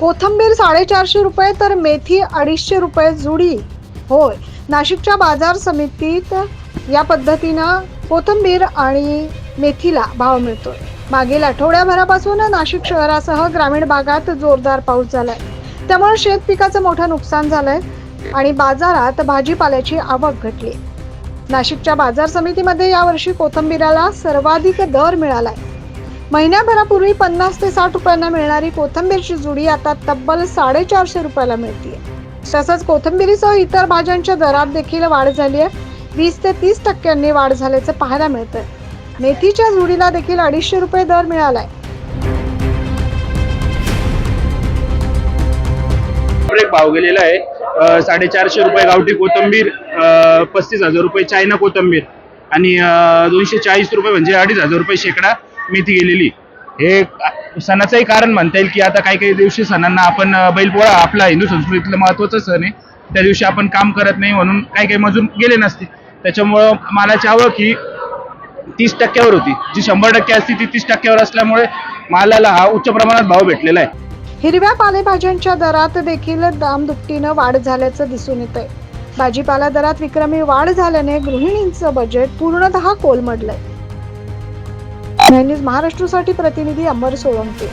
कोथंबीर साडेचारशे रुपये तर मेथी अडीचशे रुपये जुडी. होय नाशिकच्या बाजार समितीत या पद्धतीनं कोथंबीर आणि मेथीला भाव मिळतोय. मागील आठवड्याभरापासून नाशिक शहरासह ग्रामीण भागात जोरदार पाऊस झालाय. त्यामुळे शेत पिकाचं मोठं नुकसान झालंय आणि बाजारात भाजीपाल्याची आवक घटली. नाशिकच्या बाजार समितीमध्ये यावर्षी कोथंबीराला सर्वाधिक दर मिळालाय. महिन्याभरापूर्वी पन्नास ते साठ रुपयांना मिळणारी कोथंबीरची जुडी आता तब्बल साडेचारशे रुपयाला मिळते तसंच कोथंबिरीसह इतर भाज्यांच्या दरात देखील वाढ झाली आहे वीस ते तीस टक्क्यांनी वाढ झाल्याचं पाहायला मिळतंय. मेथीच्या जुडीला देखील अडीचशे रुपये दर मिळालाय. भाव गेलेला आहे. साडेचारशे रुपये गावठी कोथंबीर पस्तीस हजार रुपये चायना कोथंबीर. आणि दोनशे चाळीस रुपये म्हणजे अडीच हजार रुपये शेकडा मेथी गेलेली. हे सणाचंही कारण म्हणता येईल की आता काही काही दिवशी सणांना आपण बैलपोळा आपला हिंदू संस्कृतीतलं महत्वाचं सण आहे. त्या दिवशी आपण काम करत नाही म्हणून काही काही मजूर गेले नसते. त्याच्यामुळं मालाची आवक ही तीस टक्क्यावर होती. जी शंभर टक्के असती ती तीस टक्क्यावर असल्यामुळे मालाला हा उच्च प्रमाणात भाव भेटलेला आहे. हिरव्या पालेभाज्यांच्या दरात देखील दाम दुपटीनं वाढ झाल्याचं दिसून येत आहे भाजीपाला दरात विक्रमी वाढ झाल्याने गृहिणींचं बजेट पूर्णतः कोलमडलंय. न्यूज महाराष्ट्रासाठी प्रतिनिधी अंबर सोळंके.